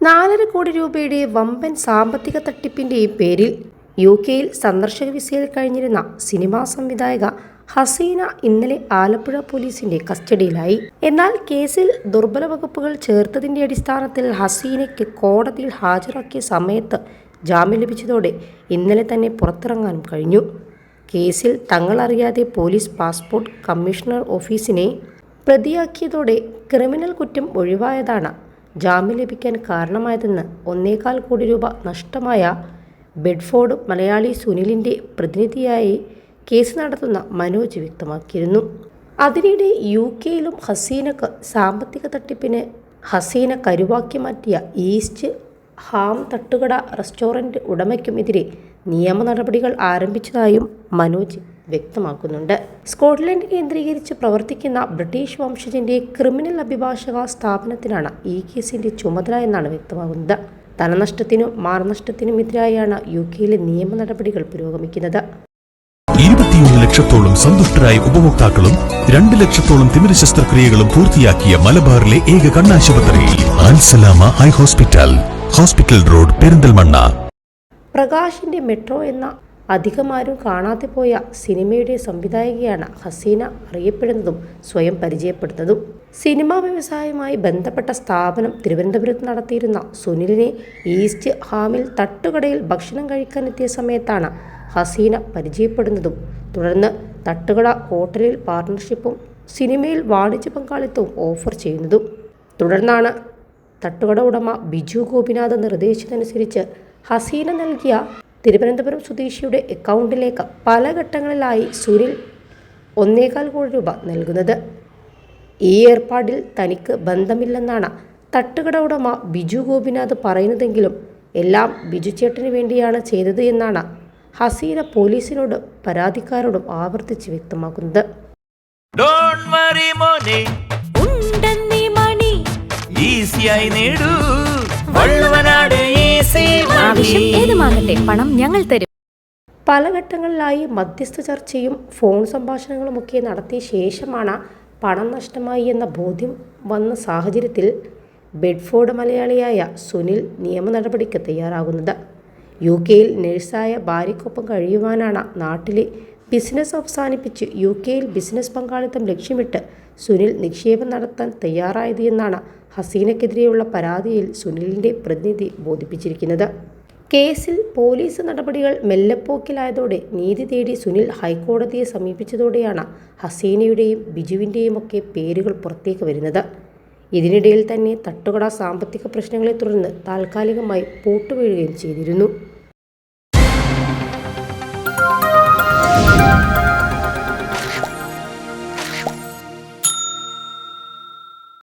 നാലര കോടി രൂപയുടെ വമ്പൻ സാമ്പത്തിക തട്ടിപ്പിന്റെയും പേരിൽ യു കെയിൽ സന്ദർശക വിസയിൽ കഴിഞ്ഞിരുന്ന സിനിമാ സംവിധായക ഹസീന ഇന്നലെ ആലപ്പുഴ പോലീസിന്റെ കസ്റ്റഡിയിലായി. എന്നാൽ കേസിൽ ദുർബല വകുപ്പുകൾ ചേർത്തതിന്റെ അടിസ്ഥാനത്തിൽ ഹസീനയ്ക്ക് കോടതിയിൽ ഹാജരാക്കിയ സമയത്ത് ജാമ്യം ലഭിച്ചതോടെ ഇന്നലെ തന്നെ പുറത്തിറങ്ങാനും കഴിഞ്ഞു. കേസിൽ തങ്ങളറിയാതെ പോലീസ് പാസ്പോർട്ട് കമ്മീഷണർ ഓഫീസിനെ പ്രതിയാക്കിയതോടെ ക്രിമിനൽ കുറ്റം ഒഴിവായതാണ് ജാമ്യം ലഭിക്കാൻ കാരണമായതെന്ന് ഒന്നേകാൽ കോടി രൂപ നഷ്ടമായ ബെഡ്ഫോർഡ് മലയാളി സുനിലിന്റെ പ്രതിനിധിയായി കേസ് നടത്തുന്ന മനോജ് വ്യക്തമാക്കിയിരുന്നു. അതിനിടെ യു കെയിലും ഹസീനക്ക് സാമ്പത്തിക തട്ടിപ്പിന് ഹസീന കരുവാക്കി മാറ്റിയ ഈസ്റ്റ് ഹാം തട്ടുകട റെസ്റ്റോറന്റ് ഉടമയ്ക്കുമെതിരെ നിയമ നടപടികൾ ആരംഭിച്ചതായും മനോജ് വ്യക്തമാക്കുന്നുണ്ട്. സ്കോട്ട്ലൻഡ് കേന്ദ്രീകരിച്ച് പ്രവർത്തിക്കുന്ന ബ്രിട്ടീഷ് വംശജന്റെ ക്രിമിനൽ അഭിഭാഷക സ്ഥാപനത്തിനാണ് ഈ കേസിന്റെ ചുമതല എന്നാണ് വ്യക്തമാകുന്നത്. ധനനഷ്ടത്തിനും മാറനഷ്ടത്തിനും എതിരായാണ് യു കെയിലെ നിയമ നടപടികൾ പുരോഗമിക്കുന്നത്. ഇരുപത്തിയൊന്ന് ലക്ഷത്തോളം സന്തുഷ്ടരായ ഉപഭോക്താക്കളും രണ്ട് ലക്ഷത്തോളം തിമിര ശസ്ത്രക്രിയകളും പൂർത്തിയാക്കിയ മലബാറിലെ ഏക കണ്ണാശുപത്രി ആൻസലാമ eye hospital hospital road Perinthalmanna. പ്രകാശിന്റെ മെട്രോ എന്ന അധികമാരും കാണാതെ പോയ സിനിമയുടെ സംവിധായികയാണ് ഹസീന അറിയപ്പെടുന്നതും സ്വയം പരിചയപ്പെടുന്നതും. സിനിമാ വ്യവസായവുമായി ബന്ധപ്പെട്ട സ്ഥാപനം തിരുവനന്തപുരത്ത് നടത്തിയിരുന്ന സുനിലിനെ ഈസ്റ്റ് ഹാമിൽ തട്ടുകടയിൽ ഭക്ഷണം കഴിക്കാനെത്തിയ സമയത്താണ് ഹസീന പരിചയപ്പെടുന്നതും. തുടർന്ന് തട്ടുകട ഹോട്ടലിൽ പാർട്ണർഷിപ്പും സിനിമയിൽ വാണിജ്യ പങ്കാളിത്തവും ഓഫർ ചെയ്യുന്നതും. തുടർന്നാണ് തട്ടുകട ഉടമ ബിജു ഗോപിനാഥ് നിർദ്ദേശിച്ചതനുസരിച്ച് ഹസീന നൽകിയ തിരുവനന്തപുരം സ്വദേശിയുടെ അക്കൗണ്ടിലേക്ക് പല ഘട്ടങ്ങളിലായി സുരിൽ ഒന്നേകാൽ കോടി രൂപ നൽകുന്നത്. ഈ ഏർപ്പാടിൽ തനിക്ക് ബന്ധമില്ലെന്നാണ് തട്ടുകട ഉടമ ബിജു ഗോപിനാഥ് പറയുന്നതെങ്കിലും എല്ലാം ബിജു ചേട്ടന് വേണ്ടിയാണ് ചെയ്തത് എന്നാണ് ഹസീന പോലീസിനോട് പരാതിക്കാരോടും ആവർത്തിച്ച് വ്യക്തമാക്കുന്നത്. ഈസിയായി നേടൂ. ആവശ്യം ഏതുമാകട്ടെ പണം ഞങ്ങൾ തരും. പല ഘട്ടങ്ങളിലായി മധ്യസ്ഥ ചർച്ചയും ഫോൺ സംഭാഷണങ്ങളും ഒക്കെ നടത്തിയ ശേഷമാണ് പണം നഷ്ടമായി എന്ന ബോധ്യം വന്ന സാഹചര്യത്തിൽ ബെഡ്ഫോർഡ് മലയാളിയായ സുനിൽ നിയമ നടപടിക്ക് തയ്യാറാകുന്നത്. യു കെയിൽ നഴ്സായ ഭാര്യയ്ക്കൊപ്പം കഴിയുവാനാണ് നാട്ടിലെ ബിസിനസ് അവസാനിപ്പിച്ച് യു കെയിൽ ബിസിനസ് പങ്കാളിത്തം ലക്ഷ്യമിട്ട് സുനിൽ നിക്ഷേപം നടത്താൻ തയ്യാറായത് എന്നാണ് ഹസീനക്കെതിരെയുള്ള പരാതിയിൽ സുനിലിന്റെ പ്രതിനിധി ബോധിപ്പിച്ചിരിക്കുന്നത്. കേസിൽ പോലീസ് നടപടികൾ മെല്ലെപ്പോക്കിലായതോടെ നീതി തേടി സുനിൽ ഹൈക്കോടതിയെ സമീപിച്ചതോടെയാണ് ഹസീനയുടെയും ബിജുവിന്റെയും ഒക്കെ പേരുകൾ പുറത്തേക്ക് വരുന്നത്. ഇതിനിടയിൽ തന്നെ തട്ടുകട സാമ്പത്തിക പ്രശ്നങ്ങളെ തുടർന്ന് താൽക്കാലികമായി പൂട്ടുവീഴുകയും ചെയ്തിരുന്നു.